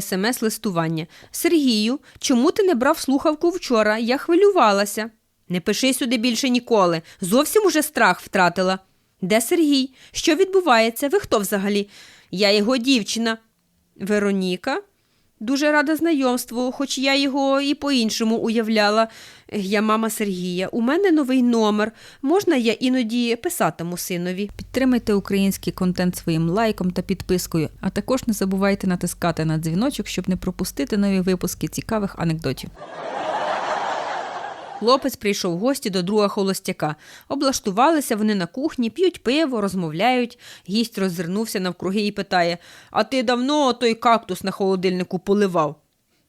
СМС-листування. Сергію, чому ти не брав слухавку вчора? Я хвилювалася. Не пиши сюди більше ніколи. Зовсім уже страх втратила. Де Сергій? Що відбувається? Ви хто взагалі? Я його дівчина. Вероніка? Дуже рада знайомству, хоч я його і по-іншому уявляла. Я мама Сергія. У мене новий номер. Можна я іноді писатиму синові? Підтримайте український контент своїм лайком та підпискою, а також не забувайте натискати на дзвіночок, щоб не пропустити нові випуски цікавих анекдотів. Хлопець прийшов в гості до друга холостяка. Облаштувалися вони на кухні, п'ють пиво, розмовляють. Гість роззирнувся навкруги і питає: А ти давно той кактус на холодильнику поливав?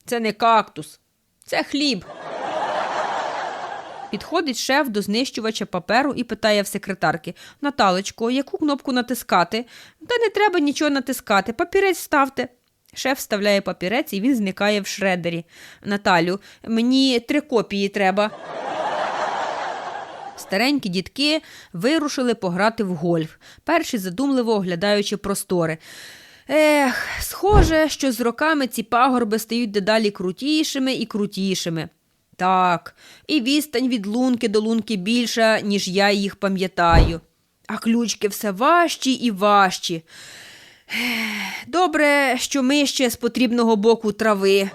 Це не кактус, це хліб. Підходить шеф до знищувача паперу і питає в секретарки: Наталечко, яку кнопку натискати? Та не треба нічого натискати, папірець ставте. Шеф вставляє папірець і він зникає в шредері. Наталю, мені три копії треба. Старенькі дітки вирушили пограти в гольф, перші задумливо оглядаючи простори. Ех, схоже, що з роками ці пагорби стають дедалі крутішими і крутішими. Так, і відстань від лунки до лунки більша, ніж я їх пам'ятаю. А ключки все важчі і важчі. Добре, що ми ще з потрібного боку трави.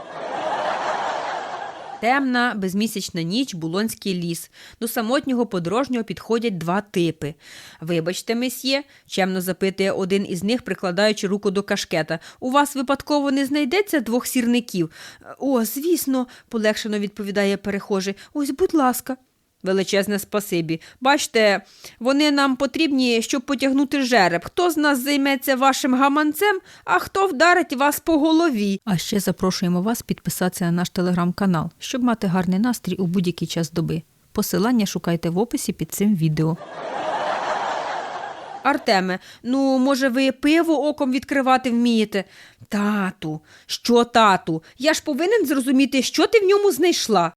Темна, безмісячна ніч, булонський ліс. До самотнього подорожнього підходять два типи. Вибачте, месьє, чемно запитує один із них, прикладаючи руку до кашкета. У вас випадково не знайдеться двох сірників? О, звісно, полегшено відповідає перехожий. Ось, будь ласка. Величезне спасибі. Бачте, вони нам потрібні, щоб потягнути жереб. Хто з нас займеться вашим гаманцем, а хто вдарить вас по голові. А ще запрошуємо вас підписатися на наш телеграм-канал, щоб мати гарний настрій у будь-який час доби. Посилання шукайте в описі під цим відео. Артеме, ну, може, ви пиво оком відкривати вмієте? Тату, що тату? Я ж повинен зрозуміти, що ти в ньому знайшла.